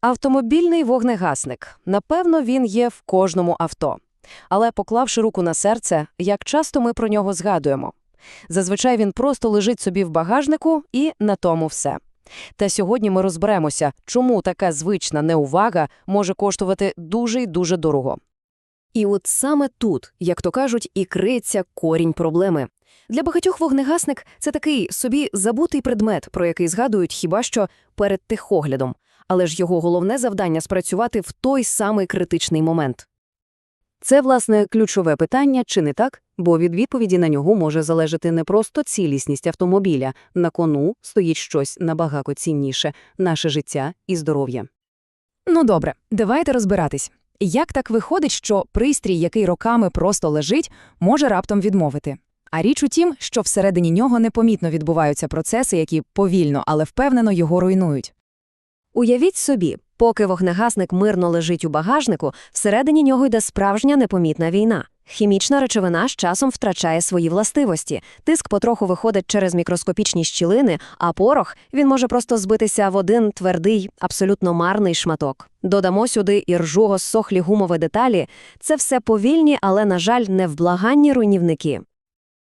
Автомобільний вогнегасник. Напевно, він є в кожному авто. Але поклавши руку на серце, як часто ми про нього згадуємо. Зазвичай він просто лежить собі в багажнику і на тому все. Та сьогодні ми розберемося, чому така звична неувага може коштувати дуже й дуже дорого. І от саме тут, як то кажуть, і криється корінь проблеми. Для багатьох вогнегасник – це такий собі забутий предмет, про який згадують хіба що перед тихоглядом. Але ж його головне завдання – спрацювати в той самий критичний момент. Це, власне, ключове питання, чи не так? Бо від відповіді на нього може залежати не просто цілісність автомобіля. На кону стоїть щось набагато цінніше – наше життя і здоров'я. Ну добре, давайте розбиратись. Як так виходить, що пристрій, який роками просто лежить, може раптом відмовити? А річ у тім, що всередині нього непомітно відбуваються процеси, які повільно, але впевнено його руйнують. Уявіть собі, поки вогнегасник мирно лежить у багажнику, всередині нього йде справжня непомітна війна. Хімічна речовина з часом втрачає свої властивості. Тиск потроху виходить через мікроскопічні щілини, а порох він може просто збитися в один твердий, абсолютно марний шматок. Додамо сюди і ржуго сохлі гумові деталі. Це все повільні, але, на жаль, невблаганні руйнівники.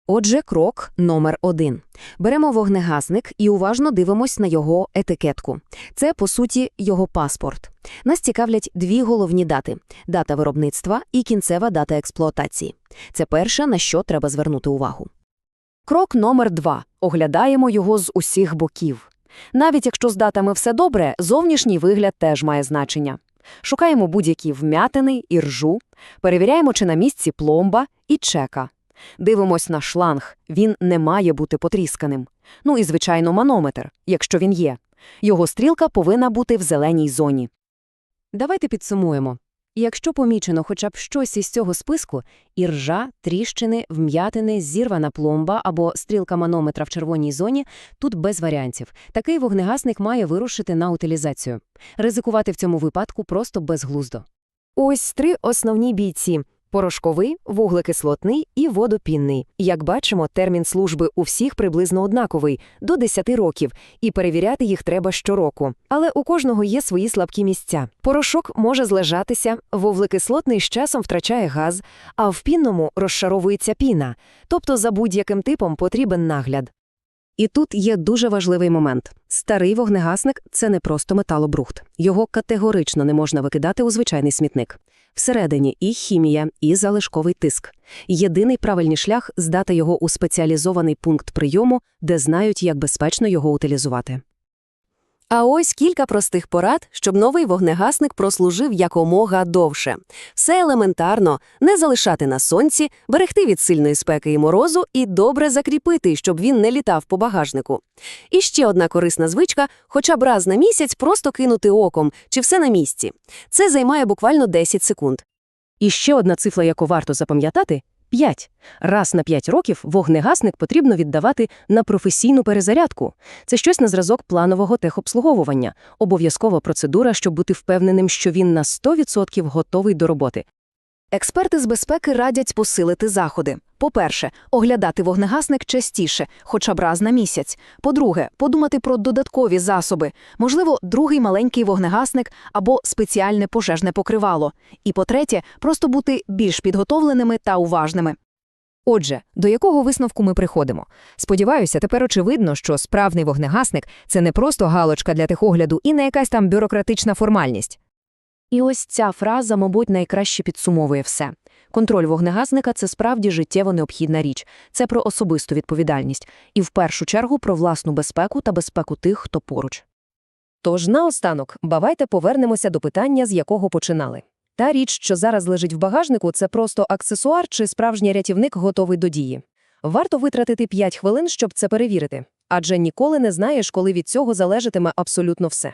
Отже, крок номер один. Беремо вогнегасник і уважно дивимось на його етикетку. Це, по суті, його паспорт. Нас цікавлять дві головні дати – дата виробництва і кінцева дата експлуатації. Це перше, на що треба звернути увагу. Крок номер два. Оглядаємо його з усіх боків. Навіть якщо з датами все добре, зовнішній вигляд теж має значення. Шукаємо будь-які вмятини і ржу, перевіряємо, чи на місці пломба і чека. Дивимось на шланг, він не має бути потрісканим. Ну і, звичайно, манометр, якщо він є. Його стрілка повинна бути в зеленій зоні. Давайте підсумуємо. Якщо помічено хоча б щось із цього списку – і ржа, тріщини, вм'ятини, зірвана пломба або стрілка манометра в червоній зоні – тут без варіантів. Такий вогнегасник має вирушити на утилізацію. Ризикувати в цьому випадку просто безглуздо. Ось три основні бійці – порошковий, вуглекислотний і водопінний. Як бачимо, термін служби у всіх приблизно однаковий – до 10 років, і перевіряти їх треба щороку. Але у кожного є свої слабкі місця. Порошок може злежатися, вуглекислотний з часом втрачає газ, а в пінному розшаровується піна. Тобто за будь-яким типом потрібен нагляд. І тут є дуже важливий момент. Старий вогнегасник – це не просто металобрухт. Його категорично не можна викидати у звичайний смітник. Всередині і хімія, і залишковий тиск. Єдиний правильний шлях – здати його у спеціалізований пункт прийому, де знають, як безпечно його утилізувати. А ось кілька простих порад, щоб новий вогнегасник прослужив якомога довше. Все елементарно – не залишати на сонці, берегти від сильної спеки і морозу і добре закріпити, щоб він не літав по багажнику. І ще одна корисна звичка – хоча б раз на місяць просто кинути оком, чи все на місці. Це займає буквально 10 секунд. І ще одна цифра, яку варто запам'ятати – 5. Раз на 5 років вогнегасник потрібно віддавати на професійну перезарядку. Це щось на зразок планового техобслуговування, обов'язкова процедура, щоб бути впевненим, що він на 100% готовий до роботи. Експерти з безпеки радять посилити заходи. По-перше, оглядати вогнегасник частіше, хоча б раз на місяць. По-друге, подумати про додаткові засоби, можливо, другий маленький вогнегасник або спеціальне пожежне покривало. І по-третє, просто бути більш підготовленими та уважними. Отже, до якого висновку ми приходимо? Сподіваюся, тепер очевидно, що справний вогнегасник – це не просто галочка для техогляду і не якась там бюрократична формальність. І ось ця фраза, мабуть, найкраще підсумовує все. Контроль вогнегасника – це справді життєво необхідна річ. Це про особисту відповідальність. І в першу чергу про власну безпеку та безпеку тих, хто поруч. Тож наостанок, давайте повернемося до питання, з якого починали. Та річ, що зараз лежить в багажнику, це просто аксесуар чи справжній рятівник готовий до дії. Варто витратити 5 хвилин, щоб це перевірити. Адже ніколи не знаєш, коли від цього залежатиме абсолютно все.